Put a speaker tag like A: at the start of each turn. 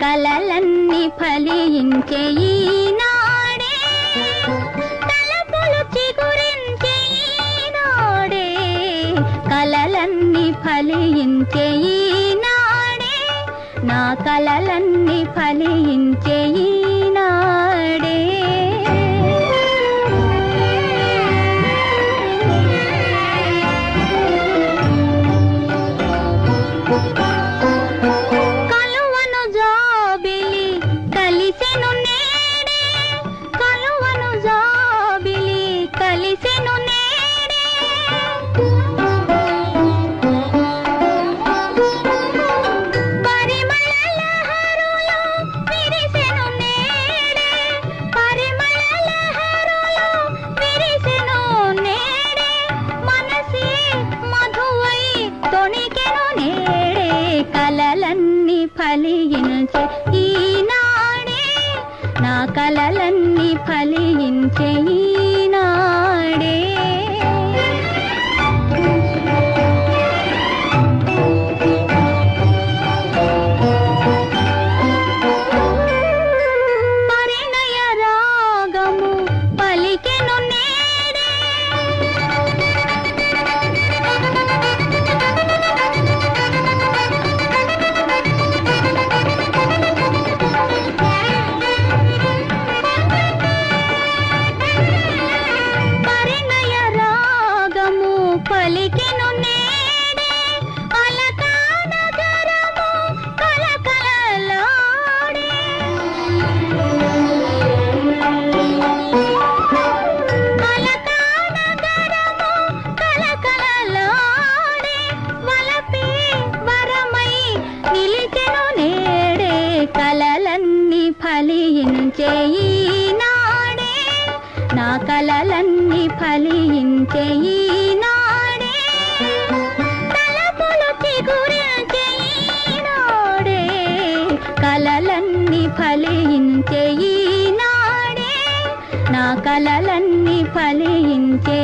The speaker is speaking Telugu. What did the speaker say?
A: కలలన్నీ ఫలించే ఈనాడే తలపులు చిగురించే ఈనాడే కలలన్నీ ఫలించే ఈనాడే నా కలలన్నీ ఫలించే ఫలించే ఈనాడే నా కలలన్నీ ఫలించే ఫలించే నాడే నా కలలన్నీ ఫలించే ఈనాడే తలపులు చిగురించే ఈనాడే కలలన్నీ ఫలించే నా కలలన్నీ ఫలించే